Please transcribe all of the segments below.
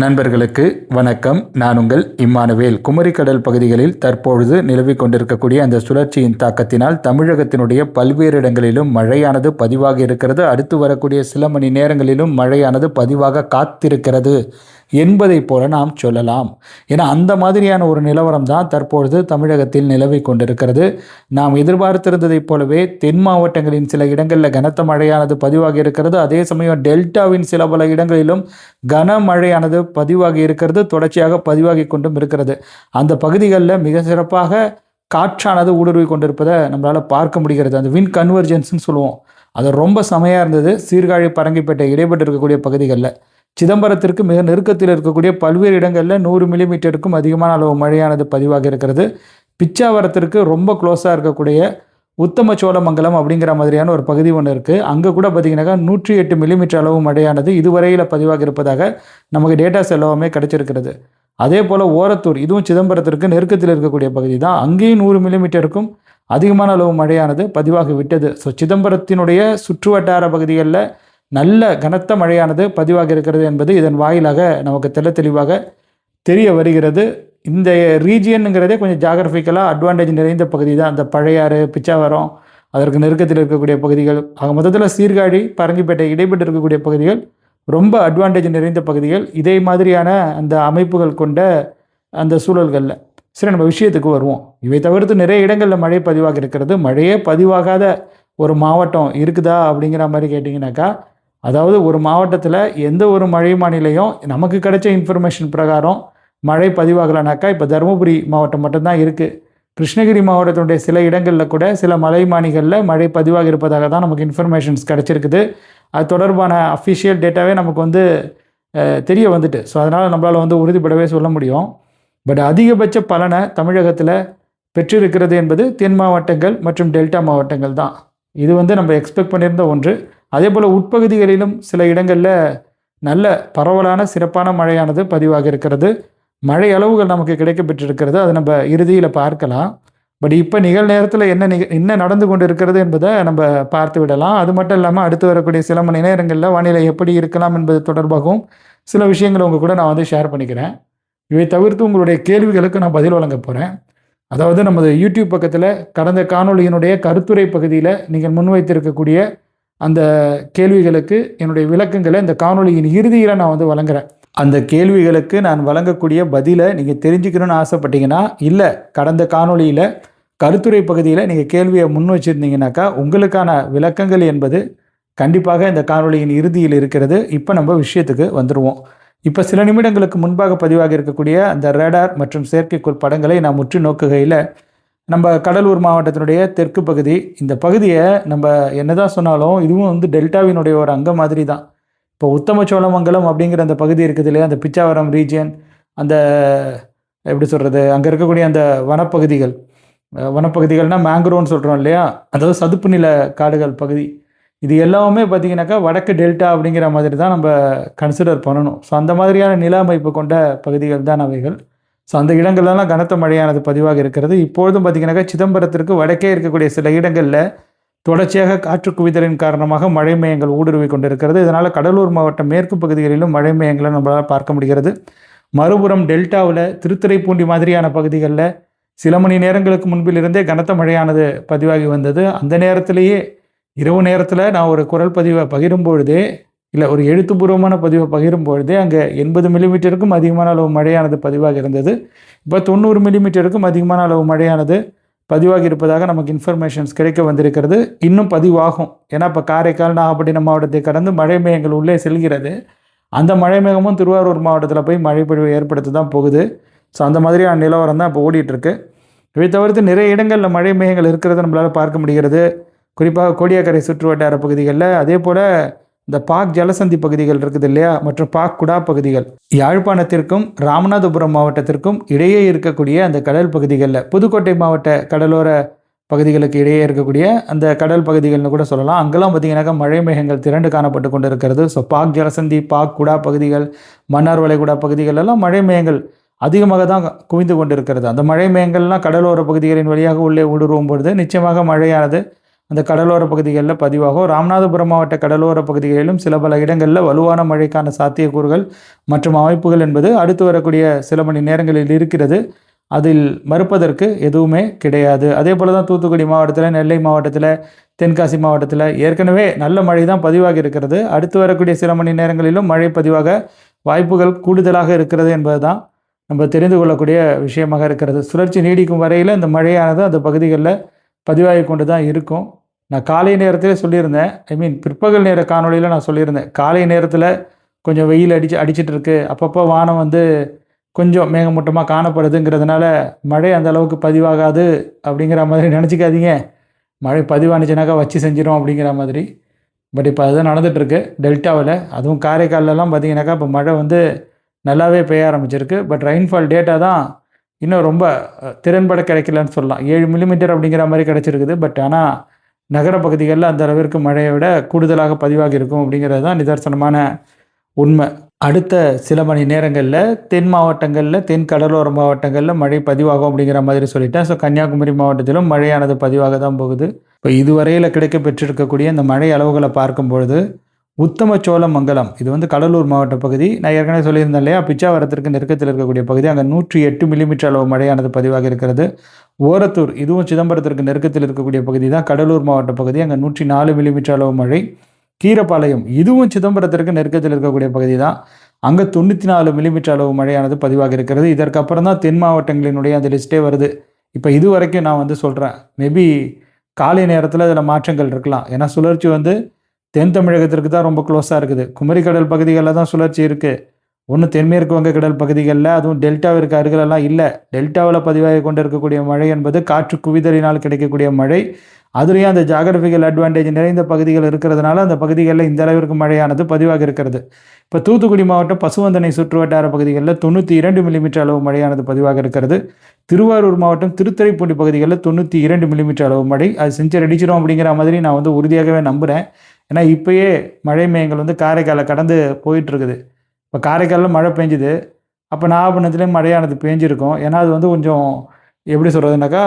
நண்பர்களுக்கு வணக்கம். நான் உங்கள் இம்மானுவேல். குமரிக்கடல் பகுதிகளில் தற்பொழுது நிலவிக் கொண்டிருக்கக்கூடிய அந்த சுழற்சியின் தாக்கத்தினால் தமிழகத்தினுடைய பல்வேறு இடங்களிலும் மழையானது பதிவாக இருக்கிறது. அடுத்து வரக்கூடிய சில மணி நேரங்களிலும் மழையானது பதிவாக காத்திருக்கிறது. என்பதைப் போல நாம் சொல்லலாம். ஏன்னா அந்த மாதிரியான ஒரு நிலவரம் தான் தற்பொழுது தமிழகத்தில் நிலவி கொண்டிருக்கிறது. நாம் எதிர்பார்த்திருந்ததைப் போலவே தென் மாவட்டங்களின் சில இடங்களில் கனத்த மழையானது பதிவாகி இருக்கிறது. அதே சமயம் டெல்டாவின் சில பல இடங்களிலும் கனமழையானது பதிவாகி இருக்கிறது தொடர்ச்சியாக பதிவாகி கொண்டும் இருக்கிறது. அந்த பகுதிகளில் மிக சிறப்பாக காற்றானது ஊடுருவி கொண்டிருப்பதை நம்மளால் பார்க்க முடிகிறது. அந்த வின் கன்வர்ஜென்ஸ்னு சொல்லுவோம். அது ரொம்ப செமையாக இருந்தது. சீர்காழி பரங்கிப்பேட்டை இடைப்பட்டு இருக்கக்கூடிய பகுதிகளில். சிதம்பரத்திற்கு மிக நெருக்கத்தில் இருக்கக்கூடிய பல்வேறு இடங்களில் நூறு மில்லிமீட்டருக்கும் அதிகமான அளவு மழையானது பதிவாக இருக்கிறது. பிச்சாவரத்திற்கு ரொம்ப க்ளோஸாக இருக்கக்கூடிய உத்தம சோழமங்கலம் அப்படிங்கிற மாதிரியான ஒரு பகுதி ஒன்று இருக்குது அங்கே கூட பார்த்தீங்கன்னாக்கா நூற்றி எட்டு மில்லிமீட்டர் அளவு மழையானது இதுவரையில் பதிவாக இருப்பதாக நமக்கு டேட்டாஸ் எல்லாமே கிடைச்சிருக்கிறது. அதே போல் ஓரத்தூர் இதுவும் சிதம்பரத்திற்கு நெருக்கத்தில் இருக்கக்கூடிய பகுதி தான். அங்கேயும் நூறு மில்லிமீட்டருக்கும் அதிகமான அளவு மழையானது பதிவாகி விட்டது. ஸோ சிதம்பரத்தினுடைய சுற்றுவட்டார பகுதிகளில் நல்ல கனத்த மழையானது பதிவாக இருக்கிறது என்பது இதன் வாயிலாக நமக்கு தெள்ள தெளிவாக தெரிய வருகிறது. இந்த ரீஜியனுங்கிறதே கொஞ்சம் ஜாகிரபிக்கலாக அட்வான்டேஜ் நிறைந்த பகுதி தான். அந்த பழையாறு பிச்சாவரம் அதற்கு நெருக்கத்தில் இருக்கக்கூடிய பகுதிகள் ஆக மொத்தத்தில் சீர்காழி பரங்கிப்பேட்டை இடைப்பட்டு இருக்கக்கூடிய பகுதிகள் ரொம்ப அட்வான்டேஜ் நிறைந்த பகுதிகள். இதே மாதிரியான அந்த அமைப்புகள் கொண்ட அந்த சூழல்களில். சரி நம்ம விஷயத்துக்கு வருவோம். இவை தவிர்த்து நிறைய இடங்களில் மழை பதிவாக இருக்கிறது. மழையே பதிவாகாத ஒரு மாவட்டம் இருக்குதா அப்படிங்கிற மாதிரி கேட்டிங்கனாக்கா அதாவது ஒரு மாவட்டத்தில் எந்த ஒரு மழை மாநிலையும் நமக்கு கிடைச்ச இன்ஃபர்மேஷன் பிரகாரம் மழை பதிவாகலைனாக்கா இப்போ தருமபுரி மாவட்டம் மட்டும்தான் இருக்குது கிருஷ்ணகிரி மாவட்டத்தினுடைய சில இடங்களில் கூட சில மலை மாணிகளில் மழை பதிவாக இருப்பதாக தான் நமக்கு இன்ஃபர்மேஷன்ஸ் கிடச்சிருக்குது. அது தொடர்பான அஃபிஷியல் டேட்டாவே நமக்கு வந்து தெரிய வந்துட்டு. ஸோ அதனால் நம்மளால் வந்து உறுதிப்படவே சொல்ல முடியும். பட் அதிகபட்ச பலனை தமிழகத்தில் பெற்றிருக்கிறது என்பது தென் மாவட்டங்கள் மற்றும் டெல்டா மாவட்டங்கள் தான். இது வந்து நம்ம எக்ஸ்பெக்ட் பண்ணியிருந்த ஒன்று. அதே போல் உட்பகுதிகளிலும் சில இடங்களில் நல்ல பரவலான சிறப்பான மழையானது பதிவாக இருக்கிறது. மழை அளவுகள் நமக்கு கிடைக்கப்பெற்றிருக்கிறது. அதை நம்ம இறுதியில் பார்க்கலாம். பட் இப்போ நிகழ் நேரத்தில் என்ன நிக என்ன நடந்து கொண்டு இருக்கிறது என்பதை நம்ம பார்த்து விடலாம். அது மட்டும் இல்லாமல் அடுத்து வரக்கூடிய சில மணி நேரங்களில் வானிலை எப்படி இருக்கலாம் என்பது தொடர்பாகவும் சில விஷயங்களை உங்கள் கூட நான் வந்து ஷேர் பண்ணிக்கிறேன். இவை தவிர்த்து உங்களுடைய கேள்விகளுக்கு நான் பதில் வழங்க போகிறேன் அதாவது நமது யூடியூப் பக்கத்தில் கடந்த காணொலியினுடைய கருத்துரை பகுதியில் நீங்கள் முன்வைத்திருக்கக்கூடிய அந்த கேள்விகளுக்கு என்னுடைய விளக்கங்களை இந்த காணொலியின் இறுதியில் நான் வந்து வழங்குறேன். அந்த கேள்விகளுக்கு நான் வழங்கக்கூடிய பதிலை நீங்கள் தெரிஞ்சுக்கணும்னு ஆசைப்பட்டீங்கன்னா இல்லை கடந்த காணொலியில் கருத்துரை பகுதியில் நீங்கள் கேள்வியை முன் வச்சுருந்தீங்கனாக்கா உங்களுக்கான விளக்கங்கள் என்பது கண்டிப்பாக இந்த காணொலியின் இறுதியில் இருக்கிறது. இப்போ நம்ம விஷயத்துக்கு வந்துடுவோம் இப்போ சில நிமிடங்களுக்கு முன்பாக பதிவாக இருக்கக்கூடிய அந்த ரேடார் மற்றும் செயற்கைக்கோள் படங்களை நான் உற்று நோக்குகையில் நம்ம கடலூர் மாவட்டத்தினுடைய தெற்கு பகுதி. இந்த பகுதியை நம்ம என்னதான் சொன்னாலும் இதுவும் வந்து டெல்டாவினுடைய ஒரு அங்கம் மாதிரி தான் இப்போ உத்தம சோழமங்கலம் அப்படிங்கிற அந்த பகுதி இருக்குது இல்லையா? அந்த பிச்சாவரம் ரீஜியன் அந்த எப்படி சொல்கிறது அங்கே இருக்கக்கூடிய அந்த வனப்பகுதிகள். வனப்பகுதிகள்னால் மேங்க்ரோன்னு சொல்கிறோம் இல்லையா? அதாவது சதுப்பு நில காடுகள் பகுதி. இது எல்லாமே பார்த்திங்கனாக்கா வடக்கு டெல்டா அப்படிங்கிற மாதிரி தான் நம்ம கன்சிடர் பண்ணணும். ஸோ அந்த மாதிரியான நில அமைப்பு கொண்ட பகுதிகள் தான் அவைகள். ஸோ அந்த இடங்கள்லாம் கனத்த மழையானது பதிவாக இருக்கிறது. இப்பொழுதும் பார்த்திங்கனாக்கா சிதம்பரத்திற்கு வடக்கே இருக்கக்கூடிய சில இடங்களில் தொடர்ச்சியாக காற்று குவிதலின் காரணமாக மழை மேயங்கள் ஊடுருவி கொண்டிருக்கிறது. இதனால் கடலூர் மாவட்டம் மேற்கு பகுதிகளிலும் மழை மேயங்களை நம்மளால் பார்க்க முடிகிறது. மறுபுறம் டெல்டாவில் திருத்துறைப்பூண்டி மாதிரியான பகுதிகளில் சில மணி நேரங்களுக்கு முன்பிலிருந்தே கனத்த மழையானது பதிவாகி வந்தது. அந்த நேரத்திலேயே இரவு நேரத்தில் நான் ஒரு குரல் பதிவை பகிரும் பொழுதே இல்லை ஒரு எழுத்துப்பூர்வமான பதிவை பகிரும் பொழுதே அங்கே எண்பது மில்லிமீட்டருக்கும் அதிகமான அளவு மழையானது பதிவாக இருந்தது. இப்போ தொண்ணூறு மில்லிமீட்டருக்கும் அதிகமான அளவு மழையானது பதிவாக இருப்பதாக நமக்கு இன்ஃபர்மேஷன்ஸ் கிடைக்க வந்திருக்கிறது. இன்னும் பதிவாகும். ஏன்னா இப்போ காரைக்கால் நாகப்பட்டினம் மாவட்டத்தை கடந்து மழை மேகங்கள் உள்ளே செல்கிறது. அந்த மழை மேகமும் திருவாரூர் மாவட்டத்தில் போய் மழைப்பொழிவை ஏற்படுத்த தான் போகுது. ஸோ அந்த மாதிரியான நிலவரம் தான் இப்போ ஓடிட்டுருக்கு. இவை தவிர்த்து நிறைய இடங்களில் மழை மேகங்கள் இருக்கிறத நம்மளால் பார்க்க முடிகிறது. குறிப்பாக கோடியாக்கரை சுற்று வட்டார பகுதிகளில். அதே போல் இந்த பாக் ஜலசந்தி பகுதிகள் இருக்குது இல்லையா? மற்றும் பாக் குடா பகுதிகள். யாழ்ப்பாணத்திற்கும் ராமநாதபுரம் மாவட்டத்திற்கும் இடையே இருக்கக்கூடிய அந்த கடல் பகுதிகளில் புதுக்கோட்டை மாவட்ட கடலோர பகுதிகளுக்கு இடையே இருக்கக்கூடிய அந்த கடல் பகுதிகள்னு கூட சொல்லலாம். அங்கெல்லாம் பார்த்திங்கனாக்கா மழை மேகங்கள் திரண்டு காணப்பட்டு கொண்டு இருக்கிறது ஸோ பாக் ஜலசந்தி பாக் குடா பகுதிகள் மன்னார் வளைகுடா பகுதிகள் எல்லாம் மழை மேகங்கள் அதிகமாக தான் குவிந்து கொண்டு இருக்கிறது அந்த மழை மேகங்கள்லாம் கடலோர பகுதிகளின் வழியாக உள்ளே ஊடுருவும் பொழுது நிச்சயமாக மழையானது அந்த கடலோர பகுதிகளில் பதிவாகும். ராமநாதபுரம் மாவட்ட கடலோர பகுதிகளிலும் சில பல இடங்களில் வலுவான மழைக்கான சாத்தியக்கூறுகள் மற்றும் அமைப்புகள் என்பது அடுத்து வரக்கூடிய சில மணி நேரங்களில் இருக்கிறது. அதில் மறுப்பதற்கு எதுவுமே கிடையாது. அதே போல் தான் தூத்துக்குடி மாவட்டத்தில் நெல்லை மாவட்டத்தில் தென்காசி மாவட்டத்தில் ஏற்கனவே நல்ல மழை தான் பதிவாகி இருக்கிறது. அடுத்து வரக்கூடிய சில மணி நேரங்களிலும் மழை பதிவாக வாய்ப்புகள் கூடுதலாக இருக்கிறது என்பது தான் நம்ம தெரிந்து கொள்ளக்கூடிய விஷயமாக இருக்கிறது. சுழற்சி நீடிக்கும் வரையில் இந்த மழையானது அந்த பகுதிகளில் பதிவாகி கொண்டு தான் இருக்கும். நான் காலை நேரத்திலே சொல்லியிருந்தேன். ஐ மீன் பிற்பகல் நேர காணொலியில் நான் சொல்லியிருந்தேன். காலை நேரத்தில் கொஞ்சம் வெயில் அடிச்சு அடிச்சிட்டு இருக்கு. அப்பப்போ வானம் வந்து கொஞ்சம் மேகமூட்டமாக காணப்படுதுங்கிறதுனால மழை அந்த அளவுக்கு பதிவாகாது அப்படிங்கிற மாதிரி நினச்சிக்காதீங்க. மழை பதிவானுச்சுனாக்கா வச்சு செஞ்சிடும் அப்படிங்கிற மாதிரி. பட் இப்போ அதுதான் நடந்துகிட்ருக்கு டெல்டாவில் அதுவும் காரைக்கால்லலாம் பார்த்தீங்கன்னாக்கா இப்போ மழை வந்து நல்லாவே பெய்ய ஆரம்பிச்சிருக்கு. பட் ரெயின்ஃபால் டேட்டா தான் இன்னும் ரொம்ப திறன்பட கிடைக்கலன்னு சொல்லலாம். ஏழு மில்லிமீட்டர் அப்படிங்கிற மாதிரி கிடச்சிருக்குது. பட் ஆனால் நகர பகுதிகளில் அந்த அளவிற்கு மழையை விட கூடுதலாக பதிவாகி இருக்கும் அப்படிங்கிறது தான் நிதர்சனமான உண்மை. அடுத்த சில மணி நேரங்களில் தென் மாவட்டங்களில் தென் கடலோர மாவட்டங்களில் மழை பதிவாகும் அப்படிங்கிற மாதிரி சொல்லிட்டேன். ஸோ கன்னியாகுமரி மாவட்டத்திலும் மழையானது பதிவாக தான் போகுது. இப்போ இதுவரையில் கிடைக்க பெற்றிருக்கக்கூடிய இந்த மழை அளவுகளை பார்க்கும் பொழுது உத்தம சோழ மங்கலம் இது வந்து கடலூர் மாவட்ட பகுதி. நான் ஏற்கனவே சொல்லியிருந்தேன் இல்லையா? பிச்சாவரத்திற்கு நெருக்கத்தில் இருக்கக்கூடிய பகுதி. அங்கே நூற்றி எட்டு மில்லிமீட்டர் அளவு மழையானது பதிவாக இருக்கிறது. ஓரத்தூர் இதுவும் சிதம்பரத்திற்கு நெருக்கத்தில் இருக்கக்கூடிய பகுதி தான். கடலூர் மாவட்ட பகுதி. அங்கே நூற்றி நாலு மில்லிமீட்டர் அளவு மழை. கீரப்பாளையம் இதுவும் சிதம்பரத்திற்கு நெருக்கத்தில் இருக்கக்கூடிய பகுதி தான். அங்கே தொண்ணூற்றி நாலு மில்லிமீட்டர் அளவு மழையானது பதிவாக இருக்கிறது. இதற்கப்புறம் தான் தென் மாவட்டங்களினுடைய அந்த லிஸ்ட்டே வருது. இப்போ இது வரைக்கும் நான் வந்து சொல்கிறேன் மேபி காலை நேரத்தில் அதில் மாற்றங்கள் இருக்கலாம். ஏன்னா சுழற்சி வந்து தென் தமிழகத்திற்கு தான் ரொம்ப க்ளோஸாக இருக்குது. குமரிக்கடல் பகுதிகளில் தான் சுழற்சி இருக்குது ஒன்று தென்மேற்கு வங்கக்கடல் பகுதிகளில் அதுவும் டெல்டாவிற்கு அருகிலெல்லாம் இல்லை. டெல்டாவில் பதிவாகி கொண்டு இருக்கக்கூடிய மழை என்பது காற்று குவிதலினால் கிடைக்கக்கூடிய மழை. அதுலேயும் அந்த ஜாகிரபிக்கல் அட்வான்டேஜ் நிறைந்த பகுதிகள் இருக்கிறதுனால அந்த பகுதிகளில் இந்த அளவிற்கு மழையானது பதிவாக இருக்கிறது. இப்போ தூத்துக்குடி மாவட்டம் பசுவந்தனை சுற்றுவட்டார பகுதிகளில் தொண்ணூற்றி இரண்டு மில்லிமீட்டர் அளவு மழையானது பதிவாக இருக்கிறது. திருவாரூர் மாவட்டம் திருத்துறைப்பூண்டி பகுதிகளில் தொண்ணூற்றி இரண்டு மில்லிமீட்டர் அளவு மழை. அது செஞ்சு அடிச்சிடும் அப்படிங்கிற மாதிரி நான் வந்து உறுதியாகவே நம்புகிறேன் ஏன்னா இப்போயே மழை மேகங்கள் வந்து காரைக்காலை கடந்து போயிட்டுருக்குது. இப்போ காரைக்காலில் மழை பெஞ்சுது. அப்போ நாகப்பட்டினத்துலேயும் மழையானது பேஞ்சிருக்கும். ஏன்னா அது வந்து கொஞ்சம் எப்படி சொல்கிறதுனாக்கா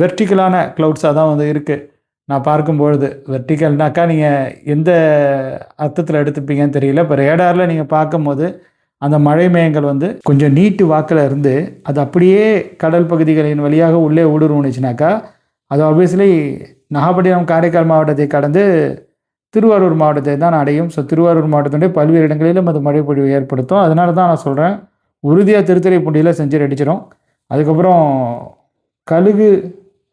வெர்டிக்கலான க்ளவுட்ஸாக தான் வந்து இருக்குது நான் பார்க்கும்பொழுது வெர்டிக்கல்னாக்கா நீங்கள் எந்த அர்த்தத்தில் எடுத்துப்பீங்கன்னு தெரியல. இப்போ ரேடாரில் நீங்கள் பார்க்கும்போது அந்த மழை மேகங்கள் வந்து கொஞ்சம் நீட்டு வாக்கில் இருந்து அது அப்படியே கடல் பகுதிகளின் வழியாக உள்ளே ஊடுருவுனுச்சுனாக்கா அது ஆப்வியஸ்லி நாகப்பட்டினம் காரைக்கால் மாவட்டத்தை கடந்து திருவாரூர் மாவட்டத்தை தான் அடையும். ஸோ திருவாரூர் மாவட்டத்துடைய பல்வேறு இடங்களிலும் அது மழை பொழிவு ஏற்படுத்தும். அதனால தான் நான் சொல்கிறேன் உறுதியாக திருத்துறைப்பூண்டியில் செஞ்சு அடிச்சிடும் அதுக்கப்புறம் கழுகு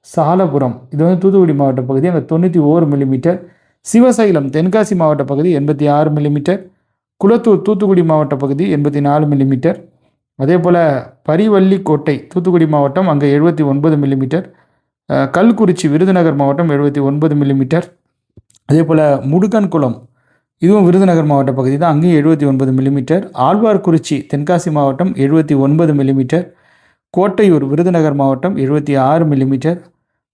சாலபுரம் இது வந்து தூத்துக்குடி மாவட்ட பகுதி அங்கே தொண்ணூற்றி ஓரு மில்லிமீட்டர் சிவசைலம் தென்காசி மாவட்ட பகுதி எண்பத்தி ஆறு மில்லிமீட்டர் குளத்தூர் தூத்துக்குடி மாவட்ட பகுதி எண்பத்தி நாலு மில்லிமீட்டர் அதே போல் பரிவள்ளிக்கோட்டை தூத்துக்குடி மாவட்டம் அங்கே எழுபத்தி ஒன்பது மில்லிமீட்டர் கல்குறிச்சி விருதுநகர் மாவட்டம் எழுபத்தி ஒன்பது மில்லிமீட்டர் அதே போல் முடுக்கன்குளம் இதுவும் விருதுநகர் மாவட்ட பகுதி தான். அங்கேயும் எழுபத்தி ஒன்பது மில்லிமீட்டர் ஆழ்வார்குறிச்சி தென்காசி மாவட்டம் எழுபத்தி ஒன்பது மில்லிமீட்டர் கோட்டையூர் விருதுநகர் மாவட்டம் எழுபத்தி ஆறு மில்லிமீட்டர்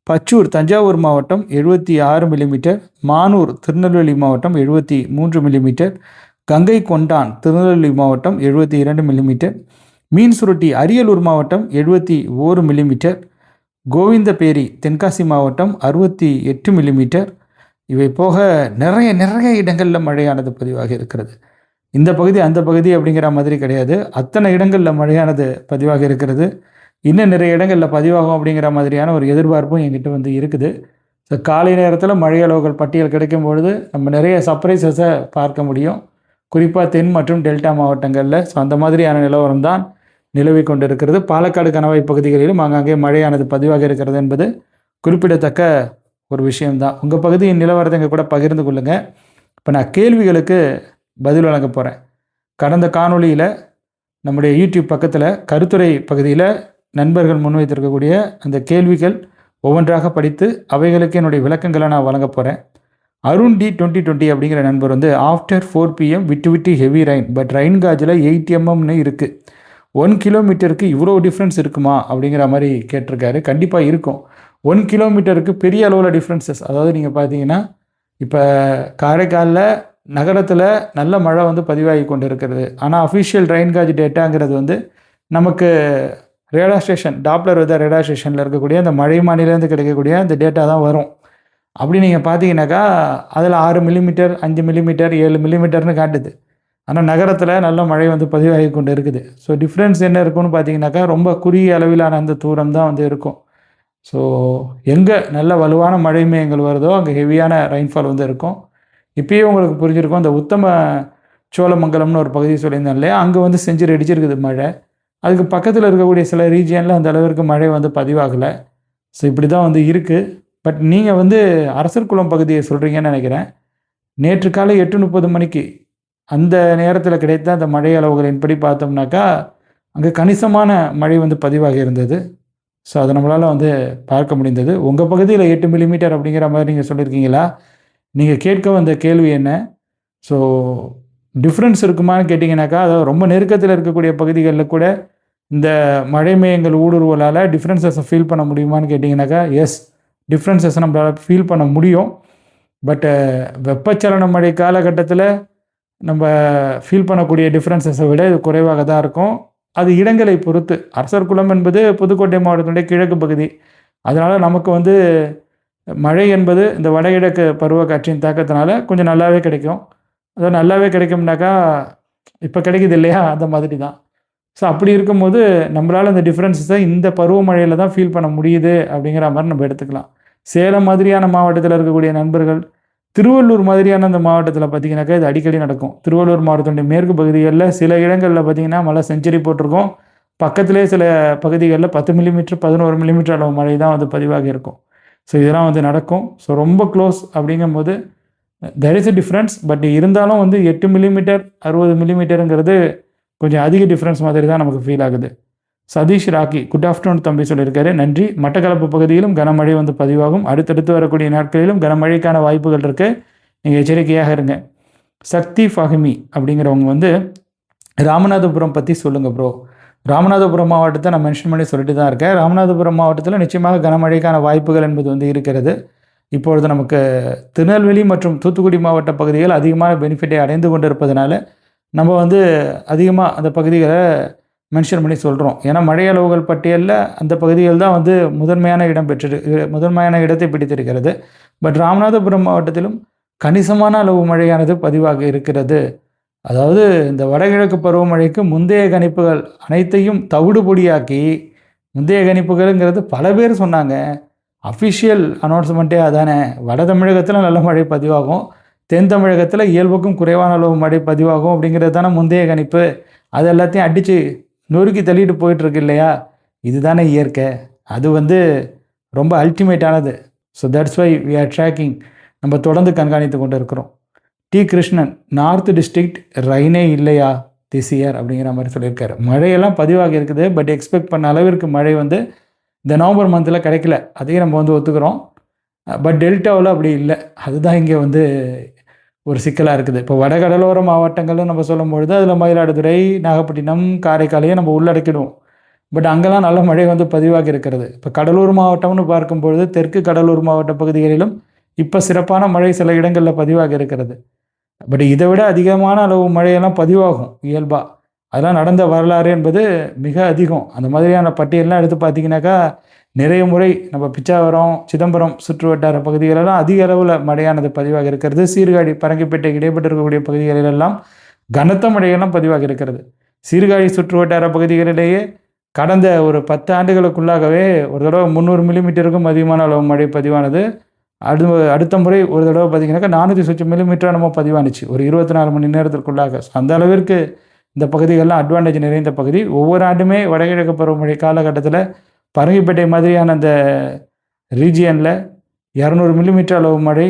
பச்சூர் தஞ்சாவூர் மாவட்டம் எழுபத்தி ஆறு மில்லிமீட்டர் மானூர் திருநெல்வேலி மாவட்டம் எழுபத்தி மூன்று மில்லிமீட்டர் கங்கை கொண்டான் திருநெல்வேலி மாவட்டம் எழுபத்தி இரண்டு மில்லிமீட்டர் மீன் சுருட்டி அரியலூர் மாவட்டம் எழுபத்தி ஓரு மில்லிமீட்டர் கோவிந்தபேரி தென்காசி மாவட்டம் அறுபத்தி எட்டு மில்லிமீட்டர் இவை போக நிறைய நிறைய இடங்களில் மழையானது பதிவாகி இருக்கிறது. இந்த பகுதி அந்த பகுதி அப்படிங்கிற மாதிரி கிடையாது. அத்தனை இடங்களில் மழையானது பதிவாக இருக்கிறது. இன்னும் நிறைய இடங்களில் பதிவாகும் அப்படிங்கிற மாதிரியான ஒரு எதிர்பார்ப்பும் எங்கிட்ட வந்து இருக்குது. ஸோ காலை நேரத்தில் மழை அளவுகள் பட்டியல் கிடைக்கும் பொழுது நம்ம நிறைய சர்ப்ரைசஸை பார்க்க முடியும். குறிப்பாக தென் மற்றும் டெல்டா மாவட்டங்களில். ஸோ அந்த மாதிரியான நிலவரம் தான் நிலவி கொண்டிருக்கிறது. பாலக்காடு கணவாய் பகுதிகளிலும் ஆங்காங்கே மழையானது பதிவாக இருக்கிறது என்பது குறிப்பிடத்தக்க ஒரு விஷயம்தான். உங்கள் பகுதியின் நிலவரத்தை எங்கள் கூட பகிர்ந்து கொள்ளுங்கள் இப்போ நான் கேள்விகளுக்கு பதில் வழங்க போகிறேன் கடந்த காணொளியில் நம்முடைய யூடியூப் பக்கத்தில் கருத்துரை பகுதியில் நண்பர்கள் முன்வைத்திருக்கக்கூடிய அந்த கேள்விகள் ஒவ்வொன்றாக படித்து அவைகளுக்கு என்னுடைய விளக்கங்களை நான் வழங்க போகிறேன் அருண் டி டுவெண்ட்டி டுவெண்ட்டி அப்படிங்கிற நண்பர் வந்து ஆஃப்டர் ஃபோர் பிஎம் விட்டு விட்டு ஹெவி ரைன் பட் ரைன் காஜில் எயிட் எம்எம்னு இருக்குது ஒன் கிலோமீட்டருக்கு இவ்வளோ டிஃப்ரென்ஸ் இருக்குமா? அப்படிங்கிற மாதிரி கேட்டிருக்காரு. கண்டிப்பாக இருக்கும். ஒன் கிலோமீட்டருக்கு பெரிய அளவில் டிஃப்ரென்சஸ் அதாவது நீங்கள் பார்த்தீங்கன்னா இப்போ காரைக்காலில் நகரத்தில் நல்ல மழை வந்து பதிவாகி கொண்டு இருக்கிறது ஆனால் அஃபிஷியல் ரெயின் காஜ் டேட்டாங்கிறது வந்து நமக்கு radar station Doppler weather radar ஸ்டேஷனில் இருக்கக்கூடிய அந்த மழை மாநிலேருந்து கிடைக்கக்கூடிய அந்த டேட்டா தான் வரும். அப்படி நீங்கள் பார்த்தீங்கன்னாக்கா அதில் ஆறு மில்லிமீட்டர் அஞ்சு மில்லிமீட்டர் ஏழு மில்லிமீட்டர்னு காட்டுது. ஆனால் நகரத்தில் நல்ல மழை வந்து பதிவாகி கொண்டு இருக்குது ஸோ டிஃப்ரென்ஸ் என்ன இருக்குன்னு பார்த்தீங்கன்னாக்கா ரொம்ப குறுகிய அளவிலான அந்த தூரம் தான் வந்து இருக்கும். ஸோ எங்கே நல்ல வலுவான மழை மேகங்கள் வருதோ அங்கே ஹெவியான ரெயின்ஃபால் வந்து இருக்கும். இப்பயே உங்களுக்கு புரிஞ்சிருக்கும் அந்த உத்தம சோழமங்கலம்னு ஒரு பகுதி சொல்லியிருந்தேன் இல்லையா? அங்கே வந்து செஞ்சுரி அடிச்சிருக்குது மழை. அதுக்கு பக்கத்தில் இருக்கக்கூடிய சில ரீஜியனில் அந்த அளவிற்கு மழை வந்து பதிவாகலை. ஸோ இப்படி தான் வந்து இருக்குது பட் நீங்கள் வந்து அரசர் குளம் பகுதியை சொல்கிறீங்கன்னு நினைக்கிறேன். நேற்று காலை எட்டு முப்பது மணிக்கு அந்த நேரத்தில் கிடைத்த அந்த மழை அளவுகளின்படி பார்த்தோம்னாக்கா அங்கே கணிசமான மழை வந்து பதிவாகி இருந்தது. ஸோ அதை நம்மளால் வந்து பார்க்க முடிந்தது. உங்கள் பகுதியில் எட்டு மில்லிமீட்டர் அப்படிங்கிற மாதிரி நீங்கள் சொல்லியிருக்கீங்களா நீங்கள் கேட்க வந்த கேள்வி என்ன? ஸோ டிஃப்ரென்ஸ் இருக்குமான்னு கேட்டிங்கனாக்கா அதாவது ரொம்ப நெருக்கத்தில் இருக்கக்கூடிய பகுதிகளில் கூட இந்த மழை மேயங்கள் ஊடுருவலால் டிஃப்ரென்சஸை ஃபீல் பண்ண முடியுமான்னு கேட்டிங்கனாக்கா எஸ் டிஃப்ரென்சஸை நம்மளால் ஃபீல் பண்ண முடியும். பட்டு வெப்பச்சலன மழை காலகட்டத்தில் நம்ம ஃபீல் பண்ணக்கூடிய டிஃப்ரென்சஸை விட இது குறைவாக தான் இருக்கும். அது இடங்களை பொறுத்து. அரசர் குளம் என்பது புதுக்கோட்டை மாவட்டத்தினுடைய கிழக்கு பகுதி. அதனால் நமக்கு வந்து மழை என்பது இந்த வடகிழக்கு பருவ காற்றின் தாக்கத்தினால கொஞ்சம் நல்லாவே கிடைக்கும். அது நல்லாவே கிடைக்கும்னாக்கா இப்போ கிடைக்குது இல்லையா? அந்த மாதிரி தான் ஸோ அப்படி இருக்கும்போது நம்மளால் அந்த டிஃப்ரென்ஸஸை இந்த பருவமழையில் தான் ஃபீல் பண்ண முடியுது அப்படிங்கிற மாதிரி நம்ம எடுத்துக்கலாம். சேலம் மாதிரியான மாவட்டத்தில் இருக்கக்கூடிய நண்பர்கள் திருவள்ளூர் மாதிரியான அந்த மாவட்டத்தில் பார்த்தீங்கன்னாக்கா இது அடிக்கடி நடக்கும். திருவள்ளூர் மாவட்டத்துடைய மேற்கு பகுதிகளில் சில இடங்களில் பார்த்தீங்கன்னா மழை செஞ்சுரி போட்டிருக்கும். பக்கத்திலே சில பகுதிகளில் பத்து மில்லிமீட்டர் பதினோரு மில்லிமீட்டர் அளவு மழை தான் வந்து பதிவாக இருக்கும். ஸோ இதெல்லாம் வந்து நடக்கும். ஸோ ரொம்ப க்ளோஸ் அப்படிங்கும்போது there is a difference but இருந்தாலும் வந்து எட்டு மில்லிமீட்டர் அறுபது மில்லிமீட்டருங்கிறது கொஞ்சம் அதிக டிஃப்ரென்ஸ் மாதிரி தான் நமக்கு ஃபீல் ஆகுது. சதீஷ் ராக்கி குட் ஆஃப்டர்நூன் தம்பி சொல்லியிருக்காரு. நன்றி. மட்டக்களப்பு பகுதியிலும் கனமழை வந்து பதிவாகும். அடுத்தடுத்து வரக்கூடிய நாட்களிலும் கனமழைக்கான வாய்ப்புகள் இருக்கு. நீங்கள் எச்சரிக்கையாக இருங்க. சக்தி ஃபஹமி அப்படிங்கிறவங்க வந்து ராமநாதபுரம் பற்றி சொல்லுங்கள் ப்ரோ ராமநாதபுரம் மாவட்டத்தை நான் மென்ஷன் பண்ணி சொல்லிட்டு தான் இருக்கேன். ராமநாதபுரம் மாவட்டத்தில் நிச்சயமாக கனமழைக்கான வாய்ப்புகள் என்பது வந்து இருக்கிறது. இப்பொழுது நமக்கு திருநெல்வேலி மற்றும் தூத்துக்குடி மாவட்ட பகுதிகள் அதிகமான பெனிஃபிட்டை அடைந்து கொண்டிருப்பதனால நம்ம வந்து அதிகமாக அந்த பகுதிகளை மென்ஷன் பண்ணி சொல்கிறோம் ஏன்னா மழை அளவுகள் பட்டியலில் அந்த பகுதிகள் தான் வந்து முதன்மையான இடம் பெற்று முதன்மையான இடத்தை பிடித்திருக்கிறது. பட் ராமநாதபுரம் மாவட்டத்திலும் கணிசமான அளவு மழையானது பதிவாக இருக்கிறது. அதாவது இந்த வடகிழக்கு பருவமழைக்கு முந்தைய கணிப்புகள் அனைத்தையும் தவிடு பொடியாக்கி முந்தைய கணிப்புகள்ங்கிறது பல பேர் சொன்னாங்க. அஃபிஷியல் அனௌன்ஸ்மெண்ட்டே அதானே. வட தமிழகத்தில் நல்ல மழை பதிவாகும். தென் தமிழகத்தில் இயல்புக்கும் குறைவான அளவு மழை பதிவாகும் அப்படிங்கிறது தானே முந்தைய கணிப்பு. அது எல்லாத்தையும் அடித்து நொறுக்கி தள்ளிட்டு போயிட்டுருக்கு இல்லையா? இதுதானே இயற்கை. அது வந்து ரொம்ப அல்டிமேட்டானது so that's why we are tracking நம்ம தொடர்ந்து கண்காணித்து கொண்டு இருக்கிறோம் டி கிருஷ்ணன் நார்த் டிஸ்ட்ரிக்ட் ரைனே இல்லையா திஸ் இயர் அப்படிங்கிற மாதிரி சொல்லியிருக்காரு. மழையெல்லாம் பதிவாகி இருக்குது பட் எக்ஸ்பெக்ட் பண்ண அளவிற்கு மழை வந்து இந்த நவம்பர் மந்தில் கிடைக்கல. அதையும் நம்ம வந்து ஒத்துக்கிறோம். பட் டெல்டாவில் அப்படி இல்லை. அதுதான் இங்கே வந்து ஒரு சிக்கலாக இருக்குது. இப்போ வடகடலோர மாவட்டங்கள்னு நம்ம சொல்லும்பொழுது அதில் மயிலாடுதுறை நாகப்பட்டினம் காரைக்காலையும் நம்ம உள்ளடக்கிடுவோம். பட் அங்கெல்லாம் நல்ல மழை வந்து பதிவாகி இருக்கிறது. இப்போ கடலூர் மாவட்டம்னு பார்க்கும்பொழுது தெற்கு கடலூர் மாவட்ட பகுதிகளிலும் இப்போ சிறப்பான மழை சில இடங்களில் பதிவாக இருக்கிறது. பட் இதை விட அதிகமான அளவு மழையெல்லாம் பதிவாகும் இயல்பாக அதெல்லாம் நடந்த வரலாறு என்பது மிக அதிகம். அந்த மாதிரியான பட்டியல்லாம் எடுத்து பார்த்தீங்கன்னாக்கா நிறைய முறை நம்ம பிச்சாவரம் சிதம்பரம் சுற்று வட்டார பகுதிகளெல்லாம் அதிக அளவில் மழையானது பதிவாக இருக்கிறது. சீர்காழி பரங்கிப்பேட்டை இடைப்பட்டு இருக்கக்கூடிய பகுதிகளிலெல்லாம் கனத்த மழையெல்லாம் பதிவாக இருக்கிறது. சீர்காழி சுற்று வட்டார பகுதிகளிலேயே கடந்த ஒரு பத்து ஆண்டுகளுக்குள்ளாகவே ஒரு தடவை முந்நூறு மில்லிமீட்டருக்கும் அதிகமான அளவு மழை பதிவானது. அடு அடுத்த முறை ஒரு தடவை பார்த்திங்கனாக்கா நானூற்றி சொச்சம் மில்லிமீட்டராக நம்ம பதிவானுச்சு. ஒரு இருபத்தி நாலு மணி நேரத்திற்குள்ளாக. ஸோ அந்த அளவிற்கு இந்த பகுதிகள்லாம் அட்வான்டேஜ் நிறைந்த பகுதி. ஒவ்வொரு ஆண்டுமே வடகிழக்கு பருவமழை காலகட்டத்தில் பரங்கிப்பேட்டை மாதிரியான அந்த ரீஜியனில் இரநூறு மில்லிமீட்டர் அளவு மழை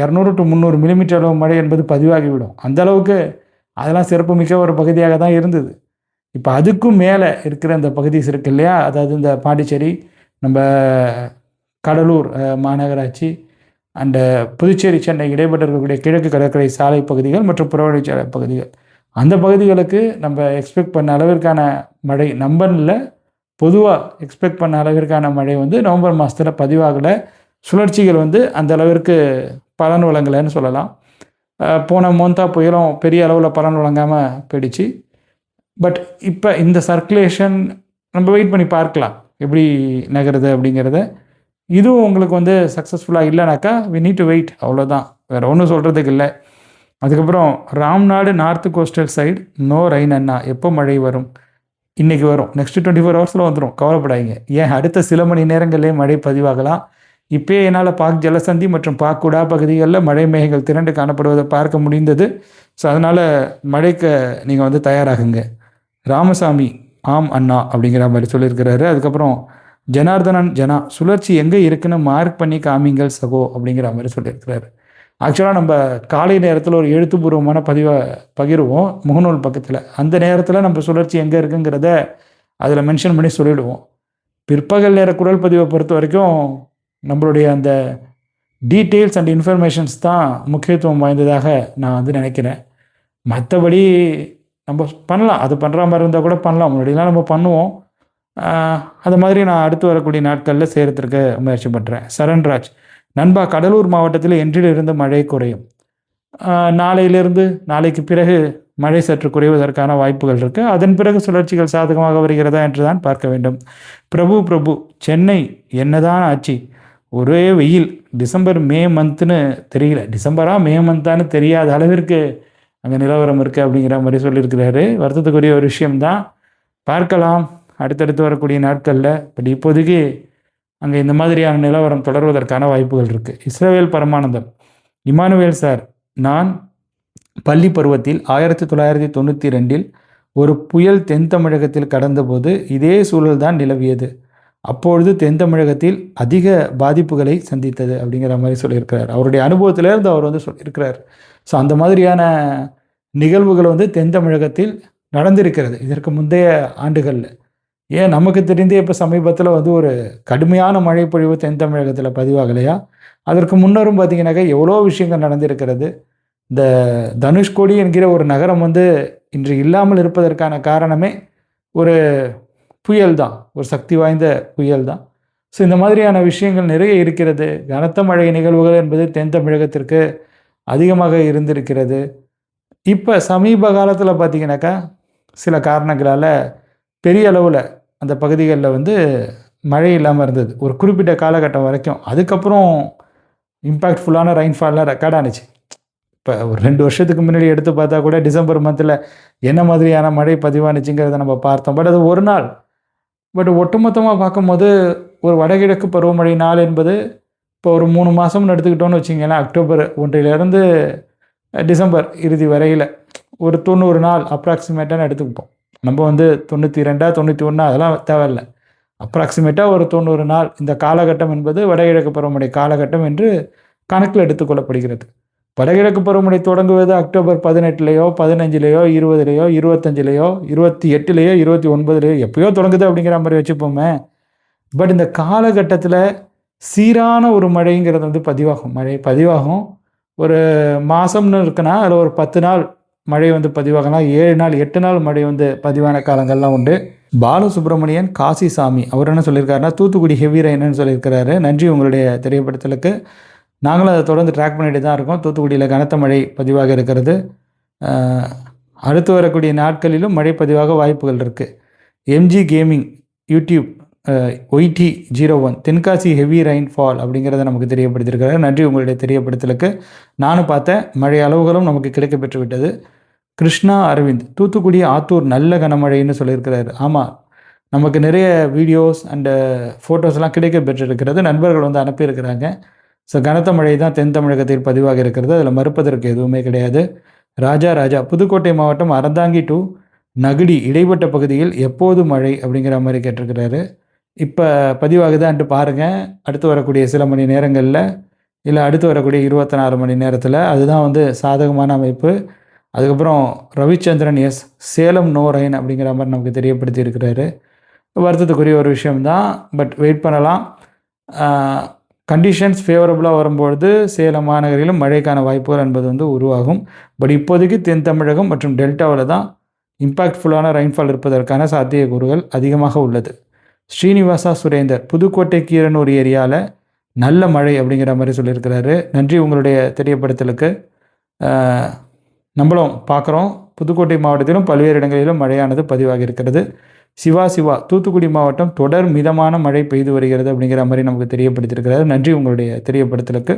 இரநூறு டு முந்நூறு மில்லிமீட்டர் அளவு மழை என்பது பதிவாகிவிடும். அந்த அளவுக்கு அதெல்லாம் சிறப்பு மிக்க ஒரு பகுதியாக தான் இருந்தது. இப்போ அதுக்கும் மேலே இருக்கிற அந்த பகுதி இருக்கு இல்லையா? அதாவது இந்த பாண்டிச்சேரி நம்ம கடலூர் மாநகராட்சி அந்த புதுச்சேரி சென்னை இடைப்பட்டு இருக்கக்கூடிய கிழக்கு கடற்கரை சாலை பகுதிகள் மற்றும் புறவழிச்சாலை பகுதிகள். அந்த பகுதிகளுக்கு நம்ம எக்ஸ்பெக்ட் பண்ண அளவிற்கான மழை நம்பனில் பொதுவாக எக்ஸ்பெக்ட் பண்ண அளவிற்கான மழை வந்து நவம்பர் மாதத்தில் பதிவாகலை. சுழற்சிகள் வந்து அந்த அளவிற்கு பலன் வழங்கலைன்னு சொல்லலாம். போன மோந்தா புயலும் பெரிய அளவில் பலன் வழங்காமல் போயிடுச்சு. பட் இப்போ இந்த சர்க்குலேஷன் நம்ம வெயிட் பண்ணி பார்க்கலாம். எப்படி நகருது அப்படிங்கிறத. இதுவும் உங்களுக்கு வந்து சக்ஸஸ்ஃபுல்லாக இல்லைனாக்கா வி நீட் டு வெயிட் அவ்வளோதான் வேறு ஒன்றும் சொல்கிறதுக்கு இல்லை. அதுக்கப்புறம் Ramnad north coastal side no rain அண்ணா. எப்போ மழை வரும்? இன்றைக்கி வரும். நெக்ஸ்ட் டுவெண்ட்டி ஃபோர் ஹவர்ஸில் வந்துடும் கவலைப்படாதீங்க. ஏன்? அடுத்த சில மணி நேரங்களிலே மழை பதிவாகலாம். இப்போயே என்னால் பாக் ஜலசந்தி மற்றும் பாக்குடா பகுதிகளில் மழை மேகங்கள் திரண்டு காணப்படுவதை பார்க்க முடிந்தது. ஸோ அதனால் மழைக்கு நீங்கள் வந்து தயாராகுங்க. ராமசாமி ஆம் அண்ணா அப்படிங்கிற மாதிரி சொல்லியிருக்கிறாரு. அதுக்கப்புறம் ஜனார்தனன் ஜனா சுழற்சி எங்கே இருக்குன்னு மார்க் பண்ணி காமிங்கள் சகோ அப்படிங்கிற மாதிரி சொல்லியிருக்கிறாரு. ஆக்சுவலாக நம்ம காலை நேரத்தில் ஒரு எழுத்துப்பூர்வமான பதிவை பகிர்வோம் முகநூல் பக்கத்தில். அந்த நேரத்தில் நம்ம சுழற்சி எங்கே இருக்குங்கிறத அதில் மென்ஷன் பண்ணி சொல்லிவிடுவோம் பிற்பகல் நேர குரல் பதிவை பொறுத்த வரைக்கும் நம்மளுடைய அந்த டீட்டெயில்ஸ் அண்ட் இன்ஃபர்மேஷன்ஸ் தான் முக்கியத்துவம் வாய்ந்ததாக நான் வந்து நினைக்கிறேன். மற்றபடி நம்ம பண்ணலாம். அது பண்ணுற மாதிரி இருந்தால் கூட பண்ணலாம். முன்னாடிலாம் நம்ம பண்ணுவோம். அது மாதிரி நான் அடுத்து வரக்கூடிய நாட்களில் செய்கிறதுக்கு முயற்சி பண்ணுறேன் சரண்ராஜ் நண்பா கடலூர் மாவட்டத்தில் என்றிலிருந்து மழை குறையும். நாளையிலிருந்து நாளைக்கு பிறகு மழை சற்று குறைவதற்கான வாய்ப்புகள் இருக்குது அதன் பிறகு சுழற்சிகள் சாதகமாக வருகிறதா என்று தான் பார்க்க வேண்டும். பிரபு பிரபு சென்னை என்னதான் ஆச்சு? ஒரே வெயில். டிசம்பர் மே மந்த்னு தெரியல. டிசம்பரா மே மந்தான்னு தெரியாத அளவிற்கு அங்கே நிலவரம் இருக்குது அப்படிங்கிற மாதிரி சொல்லியிருக்கிறாரு. வருத்தத்துக்குரிய ஒரு விஷயம்தான். பார்க்கலாம். அடுத்தடுத்து வரக்கூடிய நாட்களில் பட் இப்போதைக்கு அங்கே இந்த மாதிரியான நிலவரம் தொடர்வதற்கான வாய்ப்புகள் இருக்குது இஸ்ரேல் பரமானந்தம். இமானுவேல் சார் நான் பள்ளி பருவத்தில் ஆயிரத்தி தொள்ளாயிரத்தி தொண்ணூற்றி ரெண்டில் ஒரு புயல் தென் தமிழகத்தில் கடந்தபோது இதே சூழல் தான் நிலவியது. அப்பொழுது தென் தமிழகத்தில் அதிக பாதிப்புகளை சந்தித்தது அப்படிங்கிற மாதிரி சொல்லியிருக்கிறார். அவருடைய அனுபவத்திலேருந்து அவர் வந்து சொல்லியிருக்கிறார். ஸோ அந்த மாதிரியான நிகழ்வுகள் வந்து தென் தமிழகத்தில் நடந்திருக்கிறது. இதற்கு முந்தைய ஆண்டுகளில். ஏன் நமக்கு தெரிந்தே இப்போ சமீபத்தில் வந்து ஒரு கடுமையான மழை பொழிவு தென் தமிழகத்தில் பதிவாகலையா? அதற்கு முன்னரும் பார்த்திங்கனாக்கா எவ்வளோ விஷயங்கள் நடந்திருக்கிறது. இந்த தனுஷ்கோடி என்கிற ஒரு நகரம் வந்து இன்று இல்லாமல் இருப்பதற்கான காரணமே ஒரு புயல் தான். ஒரு சக்தி வாய்ந்த புயல் தான். ஸோ இந்த மாதிரியான விஷயங்கள் நிறைய இருக்கிறது. கனத்த மழை நிகழ்வுகள் என்பது தென் தமிழகத்திற்கு அதிகமாக இருந்திருக்கிறது. இப்போ சமீப காலத்தில் பார்த்திங்கனாக்கா சில காரணங்களால் பெரிய அளவில் அந்த பகுதிகளில் வந்து மழை இல்லாமல் இருந்தது. ஒரு குறிப்பிட்ட காலகட்டம் வரைக்கும். அதுக்கப்புறம் இம்பேக்ட்ஃபுல்லான ரெயின்ஃபால்லாம் ரெக்கார்ட் ஆனிச்சு. இப்போ ஒரு ரெண்டு வருஷத்துக்கு முன்னாடி எடுத்து பார்த்தா கூட டிசம்பர் மந்தில் என்ன மாதிரியான மழை பதிவானுச்சுங்கிறத நம்ம பார்த்தோம். பட் அது ஒரு நாள். பட் ஒட்டுமொத்தமாக பார்க்கும்போது ஒரு வடகிழக்கு பருவமழை நாள் என்பது இப்போ ஒரு மூணு மாதம்னு எடுத்துக்கிட்டோன்னு வச்சிங்கன்னா அக்டோபர் ஒன்றிலிருந்து டிசம்பர் இறுதி வரையில். ஒரு தொண்ணூறு நாள் அப்ராக்சிமேட்டாக எடுத்துக்கிட்டோம். நம்ம வந்து தொண்ணூற்றி ரெண்டா தொண்ணூற்றி ஒன்றா அதெல்லாம் தேவையில்லை. அப்ராக்சிமேட்டாக ஒரு தொண்ணூறு நாள். இந்த காலகட்டம் என்பது வடகிழக்கு பருவமழை காலகட்டம் என்று கணக்கில் எடுத்துக்கொள்ளப்படுகிறது வடகிழக்கு பருவமழை தொடங்குவது அக்டோபர் பதினெட்டுலேயோ பதினஞ்சுலேயோ இருபதுலேயோ இருபத்தஞ்சிலேயோ இருபத்தி எட்டுலேயோ இருபத்தி ஒன்பதுலேயோ எப்பயோ தொடங்குது அப்படிங்கிற மாதிரி வச்சுப்போமே. பட் இந்த காலகட்டத்தில் சீரான ஒரு மழைங்கிறது வந்து பதிவாகும். மழை பதிவாகும். ஒரு மாதம்னு இருக்குன்னா அதில் ஒரு பத்து நாள் மழை வந்து பதிவாகலாம் ஏழு நாள் எட்டு நாள் மழை வந்து பதிவான காலங்கள்லாம் உண்டு. பாலசுப்ரமணியன் காசி காசிசாமி அவர் என்ன சொல்லியிருக்காருன்னா தூத்துக்குடி ஹெவி ரெயின்னு சொல்லியிருக்கிறாரு. நன்றி உங்களுடைய தெரியப்படுத்தலுக்கு நாங்களும் அதை தொடர்ந்து ட்ராக் பண்ணிட்டு தான் இருக்கோம். தூத்துக்குடியில் கனத்த மழை பதிவாக இருக்கிறது. அடுத்து வரக்கூடிய நாட்களிலும் மழை பதிவாக வாய்ப்புகள் இருக்குது MG gaming YouTube YT zero one Tenkasi heavy rainfall அப்படிங்கிறத நமக்கு தெரியப்படுத்தியிருக்கிறார் நன்றி உங்களுடைய தெரியப்படுத்தலுக்கு. நானும் பார்த்தேன் மழை அளவுகளும் நமக்கு கிடைக்க பெற்று விட்டது கிருஷ்ணா அரவிந்த் தூத்துக்குடி ஆத்தூர் நல்ல கனமழைன்னு சொல்லியிருக்கிறாரு. ஆமாம் நமக்கு நிறைய வீடியோஸ் அண்டு ஃபோட்டோஸ்லாம் uh, கிடைக்க பெற்றிருக்கிறது நண்பர்கள் வந்து அனுப்பியிருக்கிறாங்க. ஸோ கனத்த மழை தான் தென் தமிழகத்தில் பதிவாக இருக்கிறது. அதில் மறுப்பதற்கு எதுவுமே கிடையாது. ராஜா ராஜா புதுக்கோட்டை மாவட்டம் அறந்தாங்கி டு நகுடி இடைப்பட்ட பகுதியில் எப்போது மழை அப்படிங்கிற மாதிரி கேட்டிருக்கிறாரு. இப்போ பதிவாகுதான்ட்டு பாருங்கள் அடுத்து வரக்கூடிய சில மணி நேரங்களில் இல்லை அடுத்து வரக்கூடிய இருபத்தி நாலு மணி நேரத்தில் அதுதான் வந்து சாதகமான அமைப்பு. அதுக்கப்புறம் Ravichandran S Salem no rain அப்படிங்கிற மாதிரி நமக்கு தெரியப்படுத்தி இருக்கிறாரு. வருத்தத்துக்குரிய ஒரு விஷயம்தான் பட் வெயிட் பண்ணலாம். கண்டிஷன்ஸ் ஃபேவரபுளாக வரும்பொழுது சேலம் மாநகரிலும் மழைக்கான வாய்ப்புகள் என்பது வந்து உருவாகும். பட் இப்போதைக்கு தென் தமிழகம் மற்றும் டெல்டாவில் தான் இம்பாக்ட்ஃபுல்லான ரெயின்ஃபால் இருப்பதற்கான சாத்தியக்கூறுகள் அதிகமாக உள்ளது. ஸ்ரீனிவாசா சுரேந்தர் புதுக்கோட்டை கீரனூர் ஏரியாவில் நல்ல மழை அப்படிங்கிற மாதிரி சொல்லியிருக்கிறாரு. நன்றி உங்களுடைய தெரியப்படுத்தலுக்கு. நம்மளும் பார்க்குறோம். புதுக்கோட்டை மாவட்டத்திலும் பல்வேறு இடங்களிலும் மழையானது பதிவாகி இருக்கிறது சிவா சிவா தூத்துக்குடி மாவட்டம் தொடர் மிதமான மழை பெய்து வருகிறது அப்படிங்கிற மாதிரி நமக்கு தெரியப்படுத்தியிருக்கிறாரு. நன்றி உங்களுடைய தெரியப்படுத்தலுக்கு.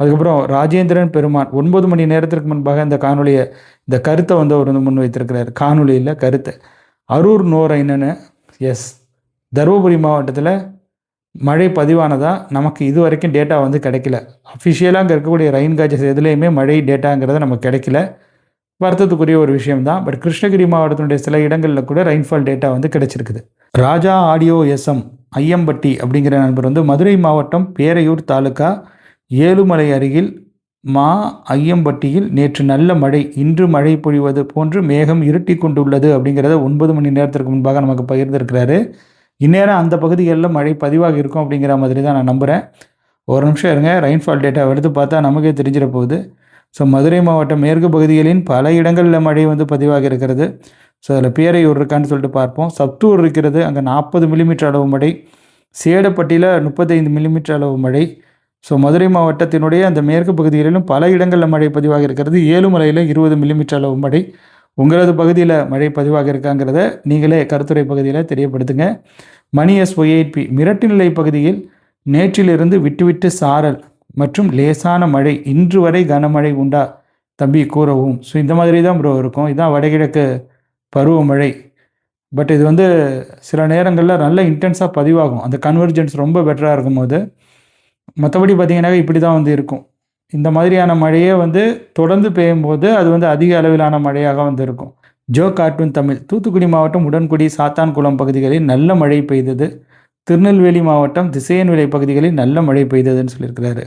அதுக்கப்புறம் ராஜேந்திரன் பெருமான் ஒன்பது மணி நேரத்திற்கு முன்பாக இந்த காணொலியை இந்த கருத்தை வந்து அவர் வந்து முன் வைத்திருக்கிறார் காணொலியில் கருத்தை. அரூர் நோரைனன்னு எஸ். தருமபுரி மாவட்டத்தில் மழை பதிவானதா நமக்கு இது வரைக்கும் டேட்டா வந்து கிடைக்கல. அஃபிஷியலாக அங்கே இருக்கக்கூடிய ரெயின் காஜஸ் எதுலேயுமே மழை டேட்டாங்கிறது நமக்கு கிடைக்கல. வருத்தத்துக்குரிய ஒரு விஷயம் தான் பட் கிருஷ்ணகிரி மாவட்டத்தினுடைய சில இடங்களில் கூட ரெயின்ஃபால் டேட்டா வந்து கிடைச்சிருக்குது. ராஜா ஆடியோ எஸ்எம் ஐயம்பட்டி அப்படிங்கிற நண்பர் வந்து மதுரை மாவட்டம் பேரையூர் தாலுக்கா ஏழுமலை அருகில் மா ஐயம்பட்டியில் நேற்று நல்ல மழை இன்று மழை பொழிவது போன்று மேகம் இருட்டி கொண்டுள்ளது அப்படிங்கிறத ஒன்பது மணி நேரத்திற்கு முன்பாக நமக்கு பகிர்ந்திருக்கிறாரு. இந்நேரம் அந்த பகுதிகளில் மழை பதிவாக இருக்கும் அப்படிங்கிற மாதிரி தான் நான் நம்புகிறேன் ஒரு நிமிஷம் இருங்க. ரெயின்ஃபால் டேட்டா எடுத்து பார்த்தா நமக்கே தெரிஞ்சிட போகுது. ஸோ மதுரை மாவட்டம் மேற்கு பகுதிகளின் பல இடங்களில் மழை வந்து பதிவாக இருக்கிறது. ஸோ அதில் பேரையூர் இருக்கான்னு சொல்லிட்டு பார்ப்போம். சப்தூர் இருக்கிறது அங்கே நாற்பது மில்லிமீட்டர் அளவு மழை. சேடப்பட்டியில் முப்பத்தைந்து மில்லிமீட்டர் அளவு மழை. ஸோ மதுரை மாவட்டத்தினுடைய அந்த மேற்கு பகுதிகளிலும் பல இடங்களில் மழை பதிவாக இருக்கிறது. ஏழுமலையில் இருபது மில்லிமீட்டர் அளவு மழை. உங்களது பகுதியில் மழை பதிவாக இருக்காங்கிறத நீங்களே கருத்துரை பகுதியில் தெரியப்படுத்துங்க. மணி எஸ் ஒய்ஐபி மிரட்டு நிலை பகுதியில் நேற்றிலிருந்து விட்டுவிட்டு சாரல் மற்றும் லேசான மழை இன்று வரை கனமழை உண்டா தம்பி கூறவும். ஸோ இந்த மாதிரி தான் ப்ரோ இருக்கும். இதுதான் வடகிழக்கு பருவமழை. பட் இது வந்து சில நேரங்களில் நல்ல இன்டென்ஸாக பதிவாகும். அந்த கன்வர்ஜென்ஸ் ரொம்ப பெட்டராக இருக்கும்போது. மற்றபடி பார்த்தீங்கன்னாக்கா இப்படி தான் வந்து இருக்கும். இந்த மாதிரியான மழையே வந்து தொடர்ந்து பெய்யும்போது அது வந்து அதிக அளவிலான மழையாக வந்து இருக்கும் ஜோ கார்ட்டூன் தமிழ் தூத்துக்குடி மாவட்டம் உடன்குடி சாத்தான்குளம் பகுதிகளில் நல்ல மழை பெய்தது. திருநெல்வேலி மாவட்டம் திசையன் விலை பகுதிகளில் நல்ல மழை பெய்ததுன்னு சொல்லியிருக்கிறாரு.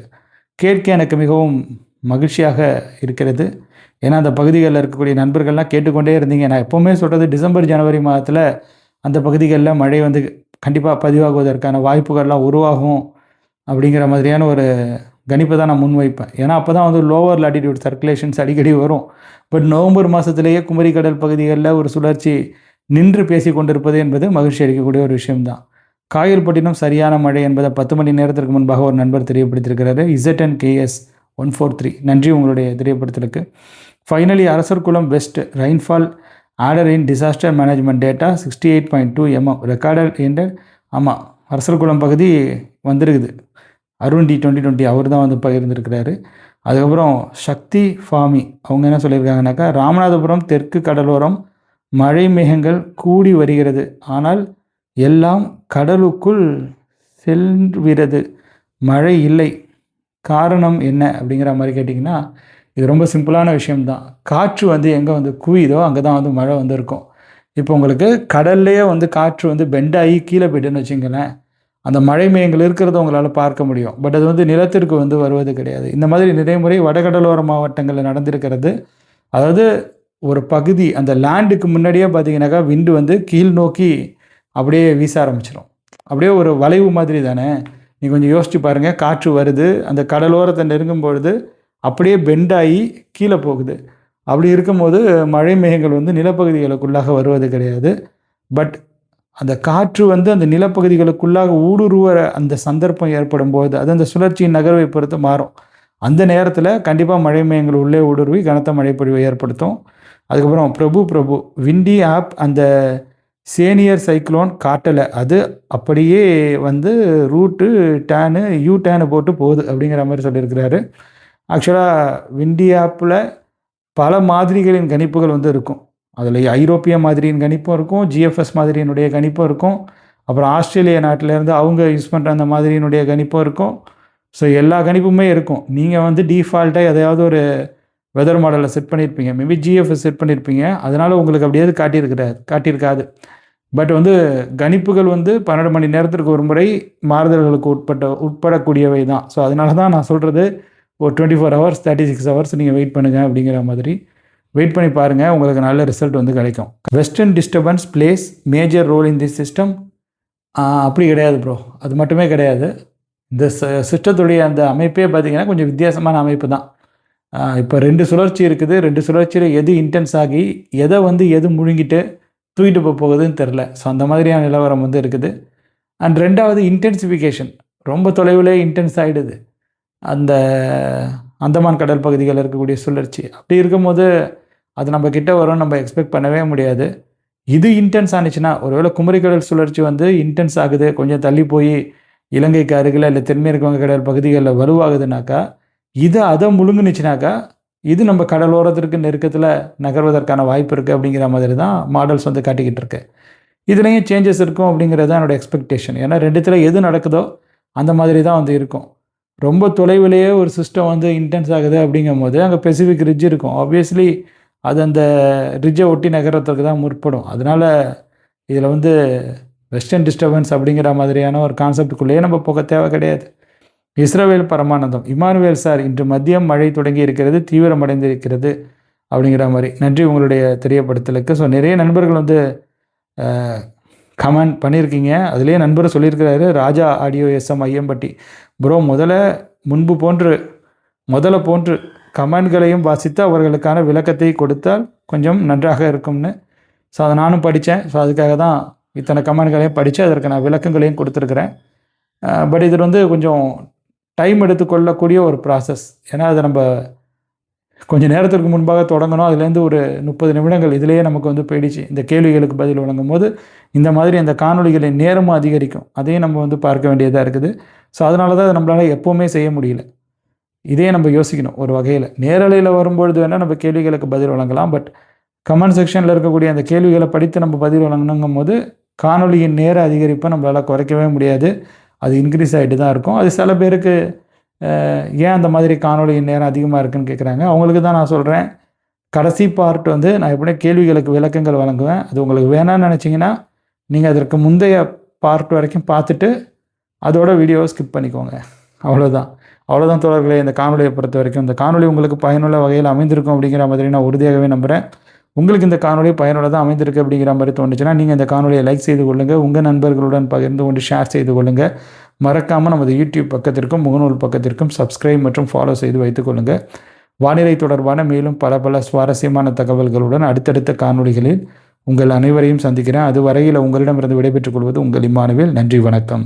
கேட்க எனக்கு மிகவும் மகிழ்ச்சியாக இருக்கிறது. ஏன்னா அந்த பகுதிகளில் இருக்கக்கூடிய நண்பர்கள்லாம் கேட்டுக்கொண்டே இருந்தீங்க. நான் எப்போவுமே சொல்கிறது டிசம்பர் ஜனவரி மாதத்தில் அந்த பகுதிகளில் மழை வந்து கண்டிப்பாக பதிவாகுவதற்கான வாய்ப்புகள்லாம் உருவாகும் அப்படிங்கிற மாதிரியான ஒரு கணிப்பை தான் நான் முன்வைப்பேன். ஏன்னா அப்போ தான் வந்து லோவர் லாட்டிடியூட் சர்க்குலேஷன்ஸ் அடிக்கடி வரும். பட் நவம்பர் மாதத்திலேயே குமரி கடல் பகுதிகளில் ஒரு சுழற்சி நின்று பேசி கொண்டிருப்பது என்பது மகிழ்ச்சி அளிக்கக்கூடிய ஒரு விஷயம்தான். காயல்பட்டினம் சரியான மழை என்பதை பத்து மணி நேரத்திற்கு முன்பாக ஒரு நண்பர் தெரியப்படுத்தியிருக்கிறாரு. Z and KS one four three நன்றி உங்களுடைய தெரியப்படுத்தலுக்கு. Finally Arasar Kulam west rainfall order in disaster management data sixty eight point two mm recorder என்ற ஆமாம் அரசர் குளம் பகுதி வந்திருக்குது. அருண் டி டுவெண்ட்டி டுவெண்ட்டி அவர் தான் வந்து பகிர்ந்துருக்கிறாரு அதுக்கப்புறம் சக்தி ஃபாமி அவங்க என்ன சொல்லியிருக்காங்கனாக்கா ராமநாதபுரம் தெற்கு கடலோரம் மழை மேகங்கள் கூடி வருகிறது. ஆனால் எல்லாம் கடலுக்குள் செல்கிறது. மழை இல்லை. காரணம் என்ன அப்படிங்கிற மாதிரி கேட்டிங்கன்னா இது ரொம்ப சிம்பிளான விஷயம்தான். காற்று வந்து எங்கே வந்து குவியுதோ அங்கே தான் வந்து மழை வந்து இருக்கும் இப்போ உங்களுக்கு கடல்லையே வந்து காற்று வந்து பெண்டாகி கீழே போய்ட்டுன்னு வச்சுங்களேன் அந்த மழை மேயங்கள் இருக்கிறத உங்களால் பார்க்க முடியும். பட் அது வந்து நிலத்திற்கு வந்து வருவது கிடையாது. இந்த மாதிரி நிறைய வடகடலோர மாவட்டங்களில் நடந்திருக்கிறது. அதாவது ஒரு பகுதி அந்த லேண்டுக்கு முன்னாடியே பார்த்தீங்கன்னாக்கா விண்டு வந்து கீழ் நோக்கி அப்படியே வீச ஆரம்பிச்சிடும் அப்படியே ஒரு வளைவு மாதிரி தானே? நீ கொஞ்சம் யோசிச்சு பாருங்கள் காற்று வருது. அந்த கடலோரத்தை நெருங்கும் பொழுது அப்படியே பெண்டாகி கீழே போகுது. அப்படி இருக்கும்போது மழை மேகங்கள் வந்து நிலப்பகுதிகளுக்குள்ளாக வருவது கிடையாது. பட் அந்த காற்று வந்து அந்த நிலப்பகுதிகளுக்குள்ளாக ஊடுருவ அந்த சந்தர்ப்பம் ஏற்படும் போது அது அந்த சுழற்சியின் நகர்வை பொறுத்து மாறும். அந்த நேரத்தில் கண்டிப்பாக மழை மையங்கள் உள்ளே ஊடுருவி கனத்த மழைப்பொழிவை ஏற்படுத்தும். அதுக்கப்புறம் பிரபு பிரபு விண்டி ஆப் அந்த சேனியர் சைக்ளோன் காட்டலை. அது அப்படியே வந்து ரூட்டு டேனு யூ டேனு போட்டு போகுது அப்படிங்கிற மாதிரி சொல்லியிருக்கிறாரு. ஆக்சுவலாக விண்டி ஆப்பில் பல மாதிரிகளின் கணிப்புகள் வந்து இருக்கும். அதில் ஐரோப்பிய மாதிரியின் கணிப்பும் இருக்கும் ஜிஎஃப்எஸ் மாதிரியினுடைய கணிப்பும் இருக்கும். அப்புறம் ஆஸ்திரேலிய நாட்டிலேருந்து அவங்க யூஸ் பண்ணுற அந்த மாதிரியினுடைய கணிப்பும் இருக்கும். ஸோ எல்லா கணிப்புமே இருக்கும். நீங்கள் வந்து டிஃபால்ட்டாக எதையாவது ஒரு வெதர் மாடலில் செட் பண்ணியிருப்பீங்க மேபி ஜிஎஃப்எஸ் செட் பண்ணியிருப்பீங்க அதனால் உங்களுக்கு அப்படியாவது காட்டியிருக்கிறாரு காட்டியிருக்காது. பட் வந்து கணிப்புகள் வந்து பன்னெண்டு மணி நேரத்திற்கு ஒரு முறை மாறுதல்களுக்கு உட்பட்ட உட்படக்கூடியவை தான். ஸோ அதனால தான் நான் சொல்கிறது ஒரு twenty four hours thirty six hours நீங்கள் வெயிட் பண்ணுங்கள் அப்படிங்கிற மாதிரி. வெயிட் பண்ணி பாருங்கள் உங்களுக்கு நல்ல ரிசல்ட் வந்து கிடைக்கும். Western disturbance plays major role in this system அப்படி கிடையாது ப்ரோ அது மட்டுமே கிடையாது. இந்த சிஸ்டத்துடைய அந்த அமைப்பே பார்த்திங்கன்னா கொஞ்சம் வித்தியாசமான அமைப்பு தான். இப்போ ரெண்டு சுழற்சி இருக்குது. ரெண்டு சுழற்சியில் எது இன்டென்ஸ் ஆகி எதை வந்து எது முழுங்கிட்டு தூக்கிட்டு போக போகுதுன்னு தெரில ஸோ அந்த மாதிரியான நிலவரம் வந்து இருக்குது. அண்ட் ரெண்டாவது இன்டென்சிஃபிகேஷன் ரொம்ப தொலைவில் இன்டென்ஸ் ஆகிடுது அந்த அந்தமான் கடல் பகுதிகளில் இருக்கக்கூடிய சுழற்சி. அப்படி இருக்கும்போது அது நம்ம கிட்ட வரும் நம்ம எக்ஸ்பெக்ட் பண்ணவே முடியாது. இது இன்டென்ஸ் ஆனிச்சுன்னா ஒருவேளை குமரிக்கடல் சுழற்சி வந்து இன்டென்ஸ் ஆகுது கொஞ்சம் தள்ளி போய் இலங்கைக்கு அருகில் இல்லை தென்மேற்கு வங்கக்கடல் பகுதிகளில் வலுவாகுதுனாக்கா இது அதை முழுங்குனுச்சுனாக்கா இது நம்ம கடலோரத்திற்கு நெருக்கத்தில் நகர்வதற்கான வாய்ப்பு இருக்குது அப்படிங்கிற மாதிரி தான் மாடல்ஸ் வந்து காட்டிக்கிட்டு இருக்கு. இதுலேயும் சேஞ்சஸ் இருக்கும் அப்படிங்கிறது தான் என்னோடய எக்ஸ்பெக்டேஷன் ஏன்னா ரெண்டுத்தில் எது நடக்குதோ அந்த மாதிரி தான் வந்து இருக்கும். ரொம்ப தொலைவிலேயே ஒரு சிஸ்டம் வந்து இன்டென்ஸ் ஆகுது அப்படிங்கும் போது அங்கே பெசிஃபிக் ரிட்ஜ் இருக்கும். ஆப்வியஸ்லி அது அந்த ரிட்ஜை ஒட்டி நகரத்துக்கு தான் முற்படும். அதனால் இதில் வந்து வெஸ்டர்ன் டிஸ்டர்பன்ஸ் அப்படிங்கிற மாதிரியான ஒரு கான்செப்டுக்குள்ளேயே நம்ம போக தேவை கிடையாது. இஸ்ரவேல் பரமானந்தம் இமானுவேல் சார் இன்று மதியம் மழை தொடங்கி இருக்கிறது தீவிரமடைந்திருக்கிறது அப்படிங்கிற மாதிரி. நன்றி உங்களுடைய தெரியப்படுத்தலுக்கு. ஸோ நிறைய நண்பர்கள் வந்து கமெண்ட் பண்ணியிருக்கீங்க. அதுலேயே நண்பர் சொல்லியிருக்கிறாரு Raja audio SM Ayyampatti. Bro முதல்ல முன்பு போன்று முதல்ல போன்று கமெண்ட்களையும் வாசித்து அவர்களுக்கான விளக்கத்தை கொடுத்தால் கொஞ்சம் நன்றாக இருக்கும்னு. ஸோ அதை நானும் படித்தேன். ஸோ அதுக்காக தான் இத்தனை கமெண்ட்களையும் படித்து அதற்கு நான் விளக்கங்களையும் கொடுத்துருக்குறேன். பட் இது வந்து கொஞ்சம் டைம் எடுத்துக்கொள்ளக்கூடிய ஒரு ப்ராசஸ் ஏன்னா அதை நம்ம கொஞ்சம் நேரத்திற்கு முன்பாக தொடங்கணும். அதுலேருந்து ஒரு முப்பது நிமிடங்கள் இதிலேயே நமக்கு வந்து போயிடுச்சு. இந்த கேள்விகளுக்கு பதில் வழங்கும் போது இந்த மாதிரி அந்த காணொலிகளின் நேரமும் அதிகரிக்கும். அதையும் நம்ம வந்து பார்க்க வேண்டியதாக இருக்குது. ஸோ அதனால தான் அதை நம்மளால் எப்போவுமே செய்ய முடியல. இதே நம்ம யோசிக்கணும் ஒரு வகையில். நேரலையில் வரும்பொழுது வேணால் நம்ம கேள்விகளுக்கு பதில் வழங்கலாம். பட் கமெண்ட் செக்ஷனில் இருக்கக்கூடிய அந்த கேள்விகளை படித்து நம்ம பதில் வழங்கணுங்கும் போது காணொலியின் நேர அதிகரிப்பை நம்மளால் குறைக்கவே முடியாது. அது இன்க்ரீஸ் ஆகிட்டு தான் இருக்கும். அது சில பேருக்கு ஏன் அந்த மாதிரி காணொலியின் நேரம் அதிகமாக இருக்குன்னு கேட்குறாங்க அவங்களுக்கு தான் நான் சொல்கிறேன் கடைசி பார்ட் வந்து நான் எப்படியும் கேள்விகளுக்கு விளக்கங்கள் வழங்குவேன். அது உங்களுக்கு வேணாம்னு நினச்சிங்கன்னா நீங்கள் அதற்கு முந்தைய பார்ட் வரைக்கும் பார்த்துட்டு அதோட வீடியோவை ஸ்கிப் பண்ணிக்கோங்க. அவ்வளோதான் அவ்வளோதான் தோழர்களே இந்த காணொலியை பொறுத்த வரைக்கும் இந்த காணொலி உங்களுக்கு பயனுள்ள வகையில் அமைந்திருக்கும் அப்படிங்கிற மாதிரி நான் உறுதியாகவே நம்புகிறேன் உங்களுக்கு இந்த காணொலி பயனுள்ளதாக அமைந்திருக்கு அப்படிங்கிற மாதிரி தோணுச்சுன்னா நீங்கள் இந்த காணொலியை லைக் செய்து கொள்ளுங்கள் உங்கள் நண்பர்களுடன் பகிர்ந்து கொண்டு ஷேர் செய்து கொள்ளுங்கள் மறக்காமல் நமது யூடியூப் பக்கத்திற்கும் முகநூல் பக்கத்திற்கும் சப்ஸ்கிரைப் மற்றும் ஃபாலோ செய்து வைத்துக்கொள்ளுங்கள் வானிலை தொடர்பான மேலும் பல பல சுவாரஸ்யமான தகவல்களுடன் அடுத்தடுத்த காணொலிகளில் உங்கள் அனைவரையும் சந்திக்கிறேன். அதுவரையில் உங்களிடமிருந்து விடைபெற்றுக் கொள்வது உங்கள் இம்மானுவேல். நன்றி வணக்கம்.